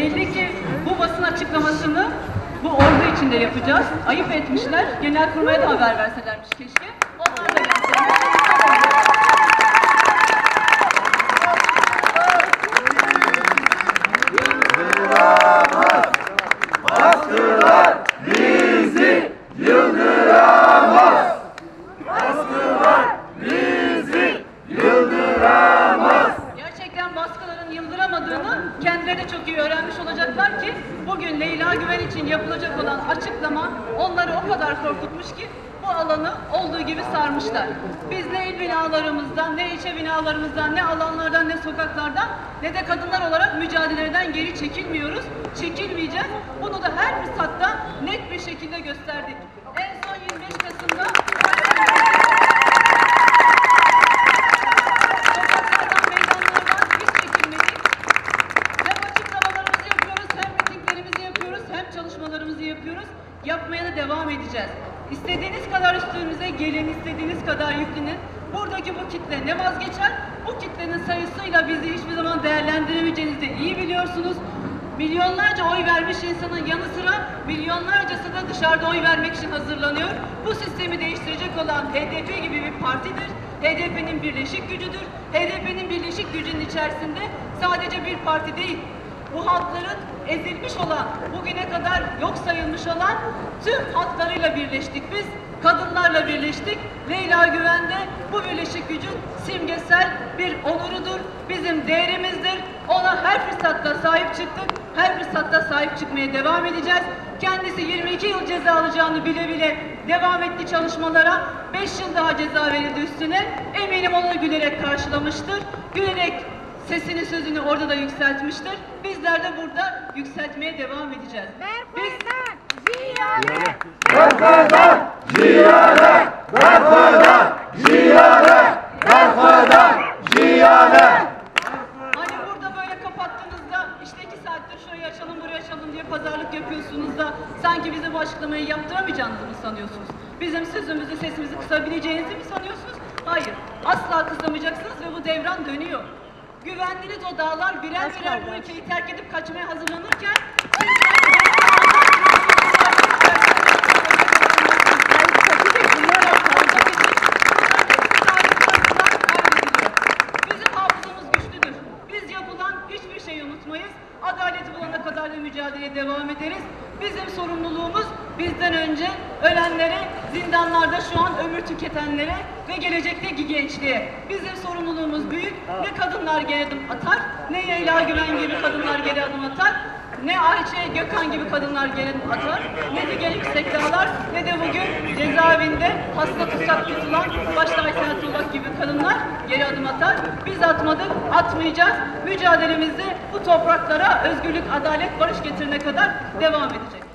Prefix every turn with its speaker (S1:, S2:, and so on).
S1: Belli ki bu basın açıklamasını bu ordu içinde yapacağız. Ayıp etmişler. Genelkurmay'a da haber verselermiş keşke. Bugün Leyla Güven için yapılacak olan açıklama onları o kadar korkutmuş ki bu alanı olduğu gibi sarmışlar. Biz ne il binalarımızdan, ne ilçe binalarımızdan, ne alanlardan, ne sokaklardan, ne de kadınlar olarak mücadeleden geri çekilmiyoruz, çekilmeyeceğiz. Bunu da her fırsatta net bir şekilde gösterdik. Yapıyoruz. Yapmaya da devam edeceğiz. İstediğiniz kadar üstünüze gelin, istediğiniz kadar yüklenin. Buradaki bu kitle ne vazgeçer? Bu kitlenin sayısıyla bizi hiçbir zaman değerlendiremeyeceğinizi de iyi biliyorsunuz. Milyonlarca oy vermiş insanın yanı sıra milyonlarcası da dışarıda oy vermek için hazırlanıyor. Bu sistemi değiştirecek olan HDP gibi bir partidir. HDP'nin birleşik gücüdür. HDP'nin birleşik gücünün içerisinde sadece bir parti değil, bu halkların ezilmiş olan, bugüne kadar yok sayılmış olan tüm halklarıyla birleştik biz. Kadınlarla birleştik. Leyla Güven de bu birleşik gücün simgesel bir onurudur, bizim değerimizdir. Ona her fırsatta sahip çıktık, her fırsatta sahip çıkmaya devam edeceğiz. Kendisi 22 yıl ceza alacağını bile bile devam etti çalışmalara. 5 yıl daha ceza verildi üstüne. Eminim onu gülerek karşılamıştır. Gülerek sesini sözünü orada da yükseltmiştir. Bizler de burada yükseltmeye devam edeceğiz. Biz Hani burada böyle kapattığınızda işte iki saattir şurayı açalım burayı açalım diye pazarlık yapıyorsunuz da sanki bize bu açıklamayı yaptıramayacağınızı mı sanıyorsunuz? Bizim sözümüzü sesimizi kısabileceğinizi mi sanıyorsunuz? Hayır. Asla kısamayacaksınız ve bu devran dönüyor. Güvendiğiniz o dağlar birer birer bu ülkeyi terk edip kaçmaya hazırlanırken Da mücadeleye devam ederiz. Bizim sorumluluğumuz bizden önce ölenlere, zindanlarda şu an ömür tüketenlere ve gelecekteki gençliğe. Bizim sorumluluğumuz büyük. Ne kadınlar geri adım atar, ne Leyla Güven gibi kadınlar geri adım atar, ne Ayçe Gökhan gibi kadınlar geri adım atar, ne de genç yüksek dağlar, ne de bugün cezaevinde hasta tutsak tutulan başta Aysel gibi kadınlar geri adım atar. Biz atmadık, atmayacağız. Mücadelemizi bu topraklara özgürlük, adalet, barış getirene kadar devam edecek.